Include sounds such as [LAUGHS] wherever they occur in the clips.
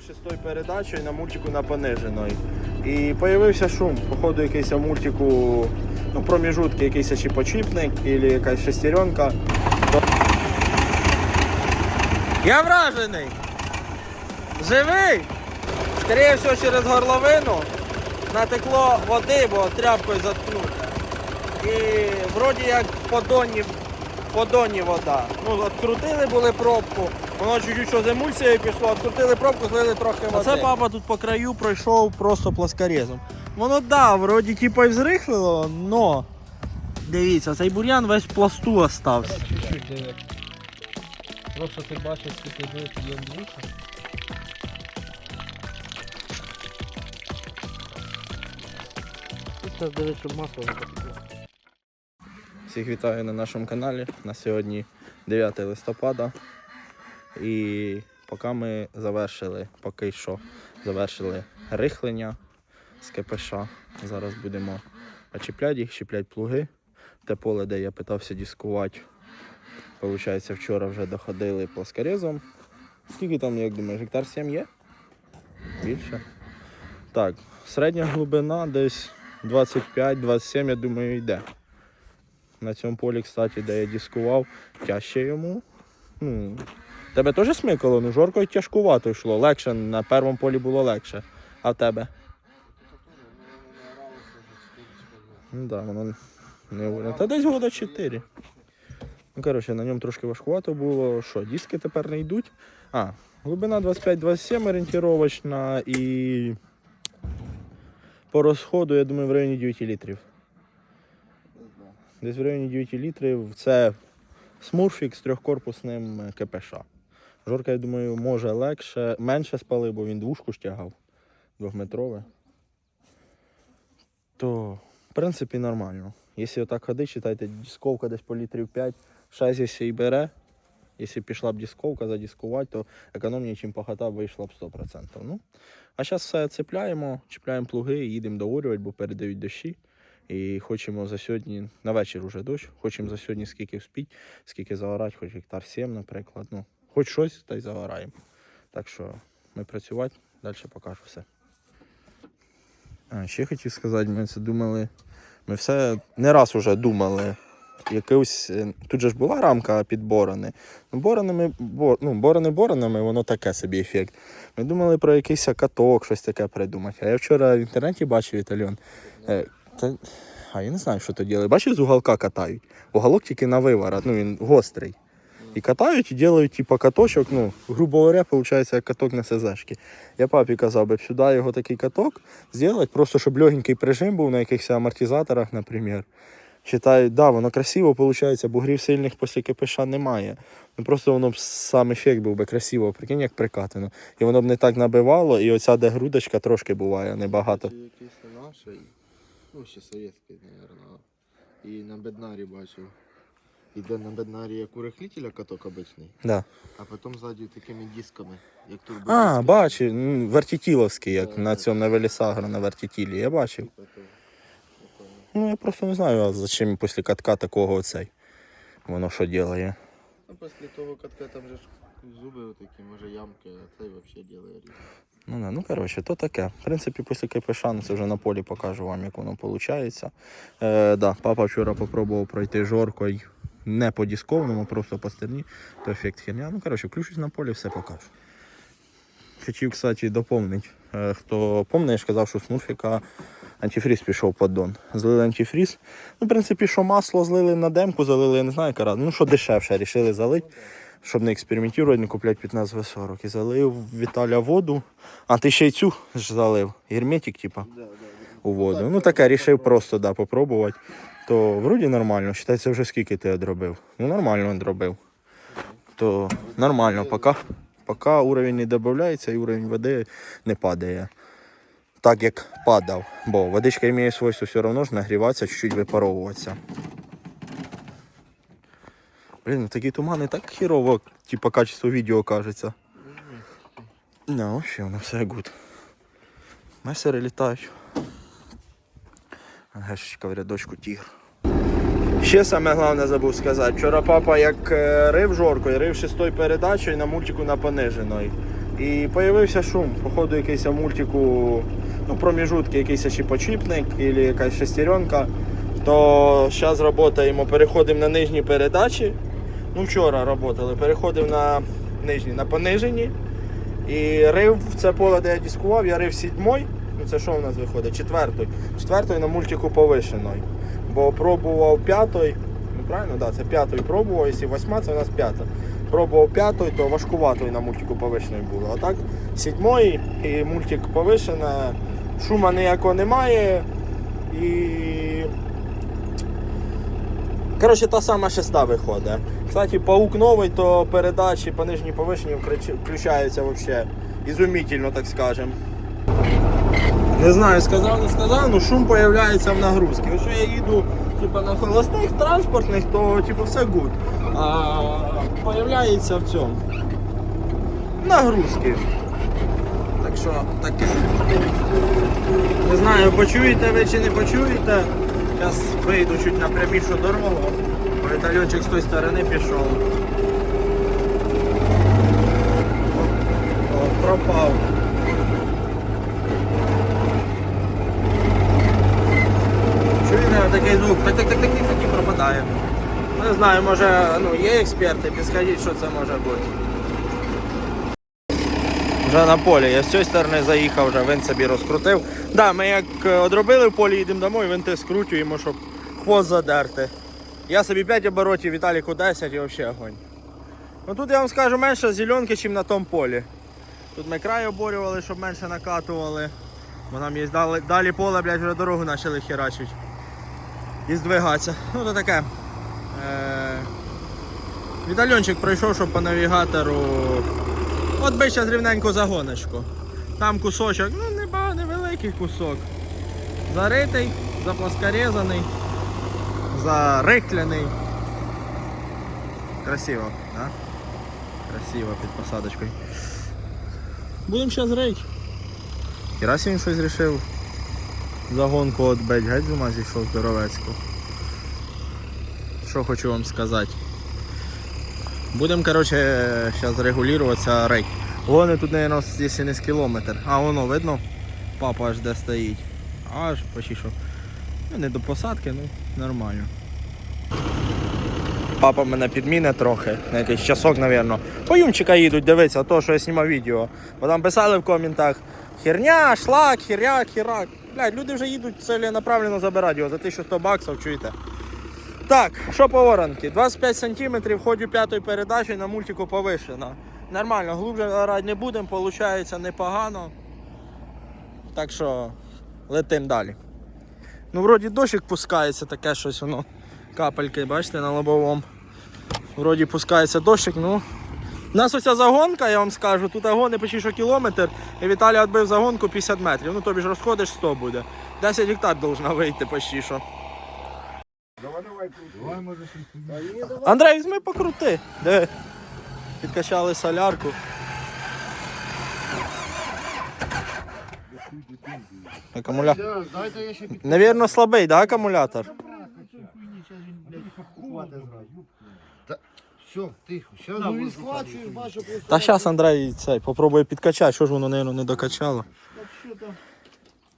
рив шестою передачею на мультику на пониженої. І з'явився шум. Походу, якийсь мультику, ну, проміжутки, якийсь чи почіпник, або якась шестеренка. Я вражений! Живий! Скоріше всього через горловину натекло води, бо тряпкою заткнуто. І вроді як по доні, по доні вода. Ну, відкрутили були пробку, воно чуть-чуть що з емульсією пішло, відкрутили пробку, злили трохи води. А це папа тут по краю пройшов просто плоскорезом. Воно да, вроді типу і взрихлило, но дивіться, цей бур'ян весь в пласту остався. Чуть-чуть диви. Просто ти бачиш, скільки жив є. Тут зараз дивись, щоб масло не потекло. Всіх вітаю на нашому каналі. На сьогодні 9 листопада. І поки ми завершили, поки що завершили рихлення з КПШ. Зараз будемо очіпляти їх, чіпляти плуги. Те поле, де я питався дискувати. Получається, вчора вже доходили плоскорезом. Скільки там, як думаєш, гектар 7 є? Більше. Так, середня глибина десь 25-27, я думаю, йде. На цьому полі, кстати, де я дискував, тяжче йому. Ну, тебе теж смикало, ну жорко й тяжкувато йшло. Легше, на першому полі було легше. А в тебе? Ну да, воно не воно. Та десь года 4. Ну, коротше, на ньому трошки важкувато було. Що, диски тепер не йдуть. А, глибина 25-27 орієнтировочна і по розходу, я думаю, в районі 9 літрів. Десь в районі 9 літрів. Це смурфік з трьохкорпусним КПШ. Жорка, я думаю, може легше, менше спалив, бо він двушку ж тягав двохметрове. То, в принципі, нормально. Якщо отак ходить, читайте, дисковка десь по літрів 5, 6, якщо і бере. Якщо пішла б дисковка задискувати, то економніше, ніж пахота вийшла б 100%. Ну, а зараз все цепляємо, чіпляємо плуги їдемо доорювати, бо передають дощі. І хочемо за сьогодні, на вечір уже дощ, хочемо за сьогодні скільки вспіть, скільки загорати, хоч гектар 7, наприклад. Ну, хоч щось, та й загораємо. Так що ми працювати, далі покажу все. А, ще хотів сказати, ми це думали. Ми все не раз уже думали. Якийсь, е, тут же ж була рамка під борони. Ну, боронами, бор, ну, борони боронами, воно таке собі ефект. Ми думали про якийсь каток, щось таке придумати. А я вчора в інтернеті бачив Італіон. Е, та, а я не знаю, що то діли. Бачиш, з уголка катають. Уголок тільки на виворот, ну він гострий. І катають, і роблять типу каточок, ну, грубо говоря, виходить, як каток на СЗшки. Я папі казав би, сюди його такий каток зробити, просто щоб легенький прижим був на якихось амортизаторах, наприклад. Читаю, да, воно красиво виходить, бугрів сильних після КПШ немає. Ну просто воно б сам ефект був би красиво, прикинь, як прикатано. І воно б не так набивало, і оця де грудочка трошки буває, небагато. Якийсь не ну ще совєтський, мабуть. І на беднарі бачив. Іде на беднарі як у рихлителя каток обичний, Да. а потім ззаді такими дисками, як турбодиски. А, бачив, вертітіловський, як Да, на да. цьому на Велісагра на вертітілі, я бачив. Ну я просто не знаю, а зачем після катка такого оцей. Воно що робить. Ну, після того катка там же ж зуби отакі, може ямки, а цей взагалі ділає різне. Ну, да, ну коротше, то таке. В принципі, після КПШ ну, це вже на полі покажу вам, як воно виходить. Е, да, папа вчора спробував пройти жоркою не по дисковному, просто по стерні, то ефект херня. Ну, коротше, включусь на полі, все покажу. Хотів, кстати, доповнити. Е, хто пам'ятаєш, казав, що з Мурфіка антифріз пішов поддон. Злили антифріз. Ну, в принципі, що масло злили на демку, залили, я не знаю, яка рада. Ну, що дешевше, рішили залити, щоб не експериментувати, не купляти 15 В40. І залив Віталя воду. А ти ще й цю ж залив. Герметик, типа, у воду. Ну, таке, рішив просто да, попробувати. То вроді нормально. Вважається, вже скільки ти одробив. Ну, нормально одробив. То нормально, поки, поки уровень не додається і уровень води не падає. Так як падав. Бо водичка має свойство все одно ж нагріватися, чуть-чуть випаровуватися. Блін, ну такі тумани так хірово, типа качество відео кажеться. Ну, вообще, воно все гуд. Месери літають. Гешечка в рядочку тігр. Ще саме головне забув сказати. Вчора папа як е, рив жоркою, рив шестою передачею на мультику на пониженої. І з'явився шум. Походу, якийсь мультику, ну, проміжутки, якийсь чи почіпник, або якась шестеренка. То зараз працюємо, переходимо на нижні передачі. Ну, вчора працювали, переходив на нижні, на понижені. І рив в це поле, де я дискував, я рив сідьмой. Ну це що в нас виходить? Четвертий. Четвертий на мультику повишеної. Бо пробував п'ятий. Ну правильно, да, це п'ятий пробував, якщо восьма, це у нас п'ята. Пробував п'ятий, то важкуватий на мультику повишеної було. А так, сідьмой і мультик повишена, шума ніякого немає. І. Коротше, та сама шеста виходить. Кстати, паук новий, то передачі по нижній повишенні включаються взагалі ізумітельно, так скажем. Не знаю, сказав, не сказав, ну шум появляється в нагрузці. Якщо я їду типу, на холостих транспортних, то типу, все гуд. А появляється в цьому. Нагрузки. Так що таке. Не знаю, почуєте ви чи не почуєте. Зараз вийду чуть на прямішу дорогу. бо Вітальончик з тої сторони пішов. О, пропав. Чуєте такий звук, так так так так пропадає. Не знаю, може ну, є експерти, підскажіть, що це може бути. Вже на полі. Я з цієї сторони заїхав, вже він собі розкрутив. Да, ми як е, одробили в полі, їдемо домой, винти скручуємо, щоб хвост задерти. Я собі 5 оборотів, Віталіку 10 і взагалі огонь. Ну тут я вам скажу менше зеленки, ніж на тому полі. Тут ми край оборювали, щоб менше накатували. Бо нам є далі поле, блядь, вже дорогу почали херачити. І здвигатися. Ну то таке. Е... Вітальончик пройшов, щоб по навігатору. От би зараз рівненько загоночку. Там кусочок, ну неба, невеликий кусок. Заритий, заплоскорезаний, зарихляний. Красиво, да? Красиво під посадочкою. Будемо зараз рить. Херась він щось рішив. Загонку от бить, геть з ума зійшов здоровецьку. Що хочу вам сказати. Будемо, короче, зараз регулюватися рейк. Гони тут, наверное, якщо не з кілометр. А воно видно, папа аж де стоїть. Аж почти що. Ну, не до посадки, ну нормально. Папа мене підміне трохи, на якийсь часок, напевно. По юмчика їдуть дивитися, то, що я знімав відео. Бо там писали в коментах херня, шлак, херяк, херак. Блядь, люди вже їдуть целенаправленно забирати його за 1100 баксів, чуєте? Так, що по воронки? 25 см, ходжу п'ятої передачі на мультику повишена. Нормально, глубже орати не будемо, виходить непогано. Так що летим далі. Ну, вроді дощик пускається, таке щось воно. Капельки, бачите, на лобовому. Вроді пускається дощик, ну. У нас оця загонка, я вам скажу, тут агони почти що кілометр, і Віталій відбив загонку 50 метрів. Ну тобі ж розходиш 100 буде. 10 гектар должна вийти почти що. Андрей, візьми покрути. Де? Підкачали солярку. Акумулятор. Навірно, слабий, да, акумулятор? Все, тихо. Зараз ну він схвачуєш, бачу, просто... Та зараз Андрей цей попробує підкачати, що ж воно, наверное, не докачало.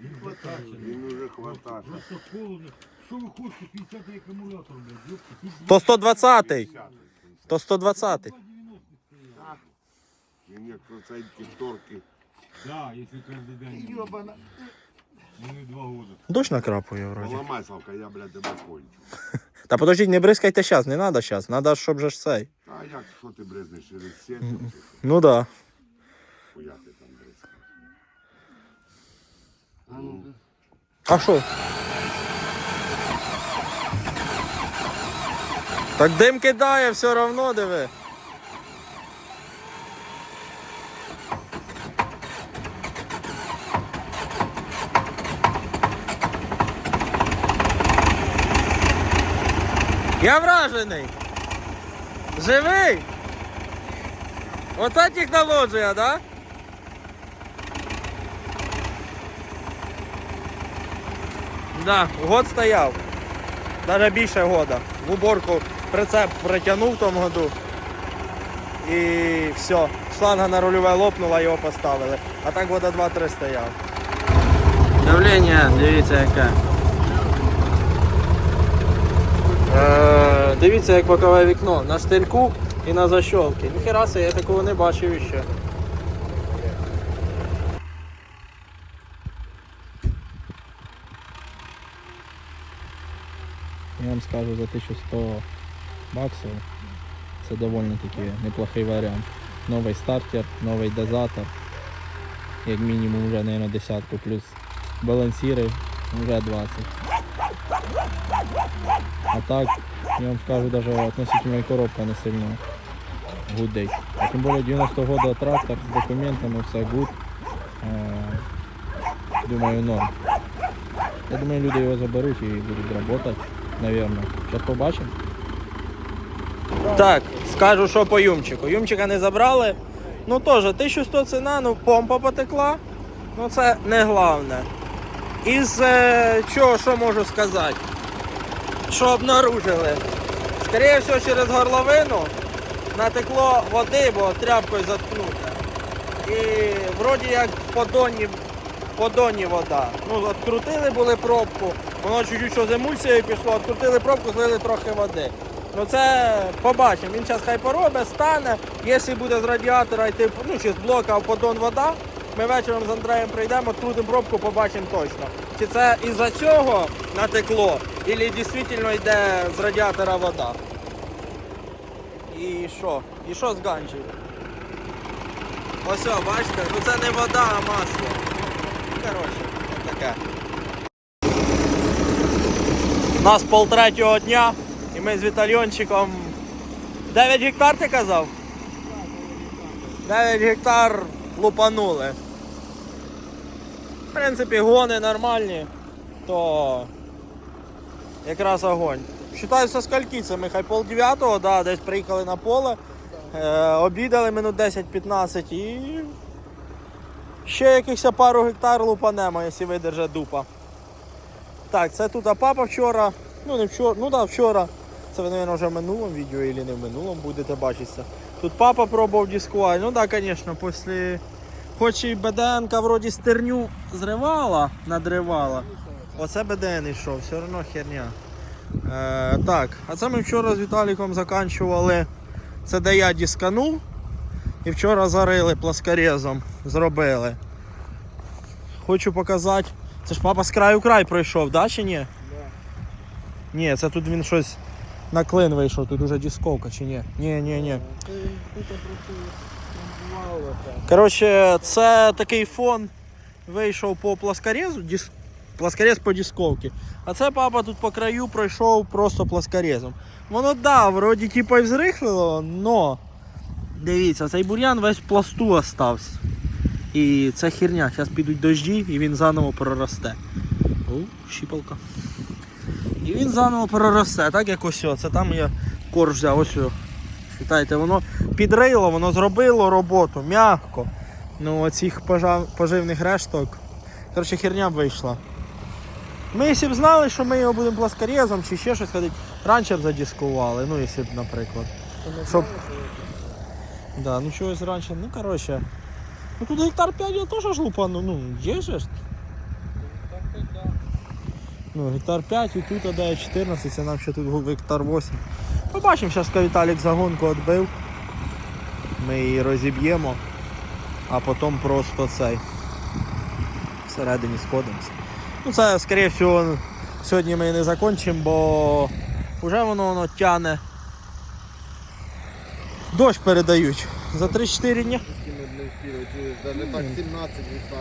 Він уже хватає. Що ви хочете, 50 акумулятор, блядь. То 120-й. То 120-й. Він як процентки торки. Да, якщо кожен день. Йобана. Ну і два года. Дощ накрапує вроді. Поламай, Славка, я, блядь, тебе кончу. [LAUGHS] Та подождіть, не бризкайте зараз, не треба зараз. Треба, щоб же ж цей. А як, що ти брезнеш через сетку? Ну да. Хуя ти там брезкаєш? А ну, що? Так дим кидає, все одно, диви. Я вражений. Живий. Оце технологія, да? Да, год стояв. Навіть більше года. В уборку прицеп притягнув в тому году. і все. Шланга на рульове лопнула, його поставили. А так года 2-3 стояв. Давлення, дивіться яке. Е, дивіться, як бокове вікно на штирку і на защолки. Ніхера себе, я такого не бачив іще. Я вам скажу за 1100 баксів. Це доволі таки неплохий варіант. Новий стартер, новий дозатор. Як мінімум вже, мабуть, десятку плюс балансіри вже 20. А так, я вам скажу, даже относительно і коробка не сильно гудить. А тим більше 90 года трактор з документами, все гуд. Е, Думаю, норм. Я думаю, люди його заберуть і будуть працювати, напевно. Зараз побачимо. Так, скажу, що по юмчику. Юмчика не забрали. Ну теж 1100 ціна, ну помпа потекла. Ну це не головне. Із е, чого що можу сказати? Що обнаружили? Скоріше всього через горловину натекло води, бо тряпкою заткнуте. І вроді як в подоні, в подоні вода. Ну, відкрутили були пробку, воно чуть-чуть що емульсією пішло, відкрутили пробку, злили трохи води. Ну це побачимо. Він зараз хай поробить, стане. Якщо буде з радіатора йти, ну чи з блока в подон вода, ми вечором з Андреєм прийдемо, відкрутимо пробку, побачимо точно. Чи це із-за цього натекло, або дійсно йде з радіатора вода. І що? І що з ганчів? Ось, бачите, ну це не вода, а масло. Ну, Коротше, таке. Нас полтретього дня, і ми з Вітальйончиком 9 гектар ти казав? 9 гектар лупанули. Принципі, гони нормальні, то якраз огонь. Считаю, со скольки це ми хай пол дев'ятого, да, десь приїхали на поле, е, обідали минут 10-15 і ще якихось пару гектар лупанемо, якщо видержить дупа. Так, це тут папа вчора, ну не вчора, ну да, вчора. Це ви, мабуть, вже в минулому відео або не в минулому будете бачитися. Тут папа пробував дискувати. Ну так, да, звісно, після. Хоч і БДНК вроді стерню зривала, надривала. Оце БДН йшов, все одно херня. Е, так, а це ми вчора з Віталіком заканчували. Це де я дисканув. І вчора зарили пласкорезом. Зробили. Хочу показати. Це ж папа з краю край пройшов, да чи ні? Ні, це тут він щось на клин вийшов, тут уже дисковка чи ні? Ні, ні, ні. Коротше, це такий фон вийшов по пласкорезу, дис... пласкорез по дисковці. А це папа тут по краю пройшов просто пласкорезом. Воно да, вроді типу і взрихлило, но дивіться, цей бур'ян весь в пласту остався. І це херня, зараз підуть дожді і він заново проросте. О, щіпалка. І він заново проросте, так як ось це там я корж взяв, ось. О. Вітайте, воно підрило, воно зробило роботу м'яко. Ну, оцих поживних решток. Коротше, херня б вийшла. Ми якщо б знали, що ми його будемо пласкорезом чи ще щось ходити, раніше б задіскували, ну якщо б, наприклад. Щоб... Да, ну чогось раніше, ну коротше. Ну тут гектар 5 я теж ж лупану, ну, є же ж. Ну, гектар 5 і тут дає 14, це нам ще тут гектар 8. Побачимо, зараз Віталік загонку відбив. Ми її розіб'ємо, а потім просто цей. Всередині сходимося. Ну це, скоріше всього, сьогодні ми і не закінчимо, бо вже воно воно тяне. Дощ передають. За 3-4 дні. Навіть так 17.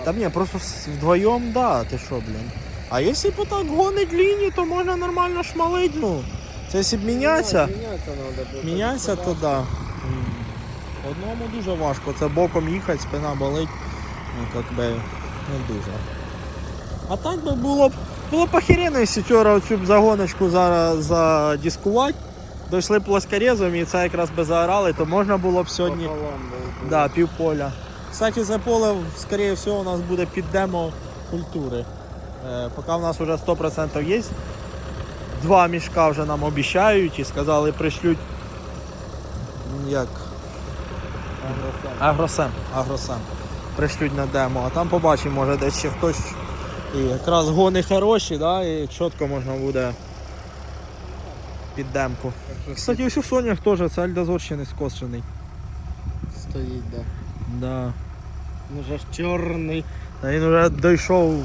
Та ні, просто вдвоєм, да, ти що, блін. А якщо б так гонить лінії, то можна нормально шмалить, ну. Це якщо б мінятися, Мінятися треба. мінятися, то да. М. Одному дуже важко. Це боком їхати, спина болить. Ну, як би, не дуже. А так би було б було б охеренно, якщо вчора оцю б загоночку зараз задіскувати. Дійшли б плоскорезом і це якраз би заорали, то можна було б сьогодні. Да, півполя. Кстати, це поле, скоріше всього, у нас буде під демо культури. Е, поки в нас вже 100% є. Два мішка вже нам обіцяють і сказали, пришлють м, як Агросем, агросем. Пришлють на демо, а там побачимо, може десь ще хтось. І якраз гони хороші, да, і чітко можна буде під демку. Кстати, ось у Сонях теж це альдозор ще не скошений. Стоїть, да. Да. Ну вже чорний. Та він вже дійшов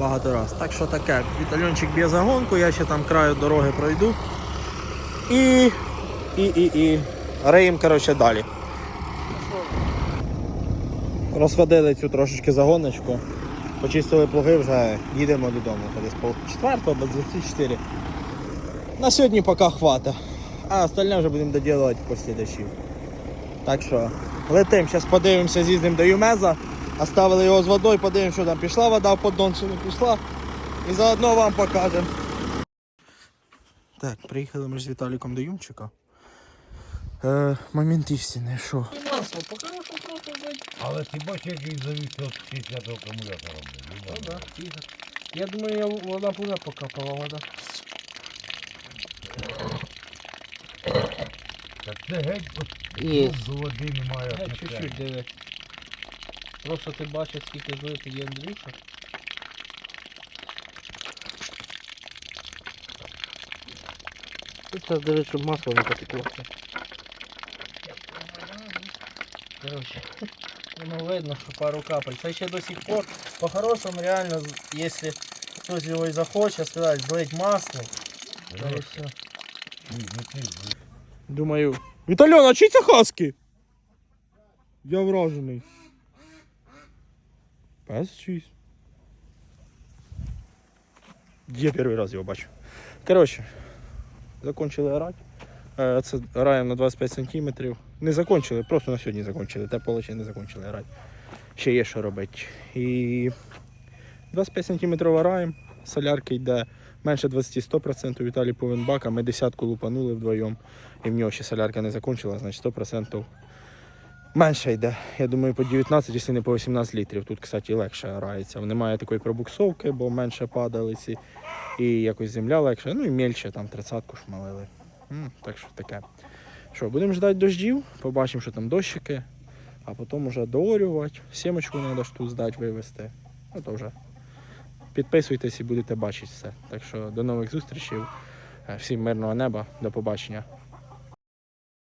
багато раз. Так що таке, вітальончик б'є загонку, я ще там краю дороги пройду. І. І, і, і. Реєм, коротше, далі. Розходили цю трошечки загоночку. Почистили плуги, вже їдемо додому. Десь пол четвертого, без 24. На сьогодні поки хвата. А остальне вже будемо доділувати після дощів. Так що летим, зараз подивимося, з'їздимо до Юмеза. Оставили його з водою, подивимося, що там пішла вода в поддон, чи не пішла. І заодно вам покажемо. Так, приїхали ми з Віталіком до Юмчика. Е, момент істини, що? Масло, по-хорошому просто зайти. Але ти бачиш, як він завівся від 60 акумулятора. Ну да, тихо. Я думаю, я, вона буде покапала вода. Так це геть Є. до води немає. Атмосфери. чуть-чуть диви. Просто ти бачиш, скільки злити є Андрюша. Тут зараз дивись, щоб масло не потекло. Короче, [LAUGHS] воно видно, що пару капель. Це ще до сих пор, по-хорошому, реально, якщо хтось його і захоче, сказати, злить масло, то і все. Ні, не ти, ну, Думаю. Вітальон, а чий це хаски? Я вражений. Пес. Я перший раз його бачу. Коротше, закончили орати. Е, Це раємо на 25 сантиметрів. Не закончили, просто на сьогодні закончили. Те поле ще не закончили орати. Ще є що робити. І 25 сантиметрів раємо. Солярки йде менше 20-100%. Віталій повен бак, а ми десятку лупанули вдвоєм. І в нього ще солярка не закончила, значить 100% менше йде. Я думаю, по 19, якщо не по 18 літрів. Тут, кстати, легше грається. Немає такої пробуксовки, бо менше падалиці. І якось земля легше. Ну і мельче, там 30-ку шмалили. Так що таке. Що, будемо ждати дождів, побачимо, що там дощики, а потім вже доорювати. Сімочку треба ж тут здати, вивезти. Ну то вже. Підписуйтесь і будете бачити все. Так що до нових зустрічей. Е, Всім мирного неба, до побачення.